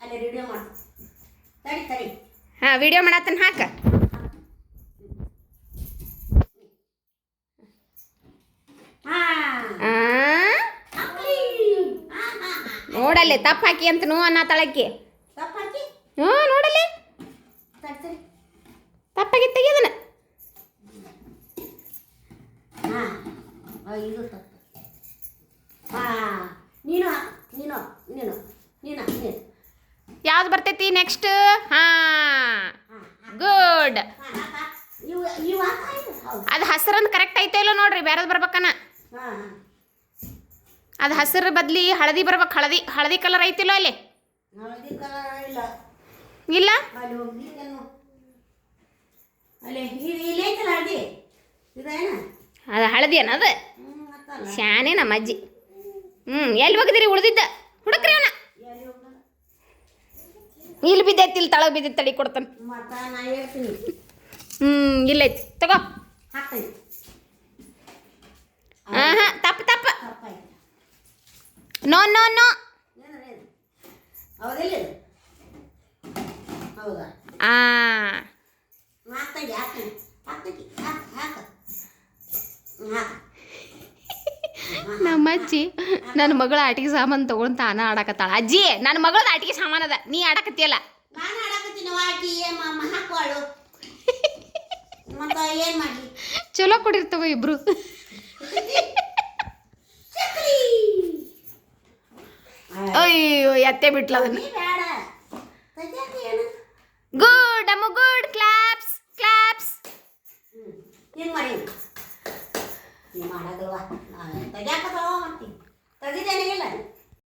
ಅಲ್ಲಿ ವಿಡಿಯೋ ಮಾಡು ತಡಿ ತಡಿ. ಹಾ ವಿಡಿಯೋ ಮಾಡತ್ತನ ಹಾಕ. ನೋಡಲ್ಲಿ ತಪ್ಪ ಹಾಕಿ ಅಂತ ನೋ ಅನ್ನ ತಳಕ್ಕೆ. ಹ್ಞೂ ನೋಡಲ್ಲಿ. ತಪ್ಪಾಗಿ ತೆಗೆದನ ಹಾ. ಇದು ತಪ್ಪು. ಯಾವ್ದು ಬರ್ತೈತಿ ನೆಕ್ಸ್ಟ್ ಹಾ. ಗುಡ್ ಅದು ಹಸಿರಂದು ಕರೆಕ್ಟ್ ಐತೆ ಇಲ್ಲ ನೋಡ್ರಿ ಬೇರೆದು ಬರ್ಬೇಕನ. ಅದು ಹಸಿರು ಬದ್ಲಿ ಹಳದಿ ಬರ್ಬೇಕು ಹಳದಿ ಹಳದಿ ಕಲರ್ ಐತಿಲ್ಲ ಅಲ್ಲಿ? ಇಲ್ಲ. ಅದು ಹಳದಿ ಅನ್ನೋದು ಹ್ಞೂ ಶಾನೆ ನಮ್ಮ ಅಜ್ಜಿ ಹ್ಞೂ ಎಲ್ಲಿ ಹೋಗಿದಿರಿ ಉಳಿದಿದ್ದ? ಹುಡುಕ್ರಿ ಇಲ್ಲಿ ಬಿದ್ದೈತಿ ಇಲ್ಲಿ ತಳಗ ಬಿದ್ದೈತಿ ತಡಿ ಕೊಡ್ತಾನೆ. ಹ್ಞೂ ಇಲ್ಲೈತಿ ತಗೋ. ಹಾಂ ಹಾಂ ತಪ್ಪು ತಪ್ಪು. No no no. ಹಾಕ್ತಂಗಿ ಹಾಕ್ ಹಾಕ. ಹಾಕ. ನಮ್ಮ ಅಜ್ಜಿ ನನ್ನ ಮಗಳ ಆಟಿಗೆ ಸಾಮಾನು ತಗೊಂಡ್ ತಾನ ಆಡಕತ್ತಾಳ. ಅಜ್ಜಿ ನನ್ನ ಮಗಳದ ಆಟಿಗೆ ಸಾಮಾನು ಅದ ನೀ ಆಡಕತ್ತಿಯಲ್ಲ? ಚಲೋ ಕೊಡಿರ್ತವ ಇಬ್ರು. ಅಯ್ಯೋ ಎತ್ತೆ ಬಿಟ್ಲ ಅದನ್ನ. ಗುಡ್ ಅಮ್ಮ ಗುಡ್ ಕ್ಲಾಪ್ಸ್ ಕ್ಲಾಪ್ಸ್ ಏನ್ ಮಾಡಿ? ಮಾಡದಲ್ವಾ? ജനങ്ങളാണ്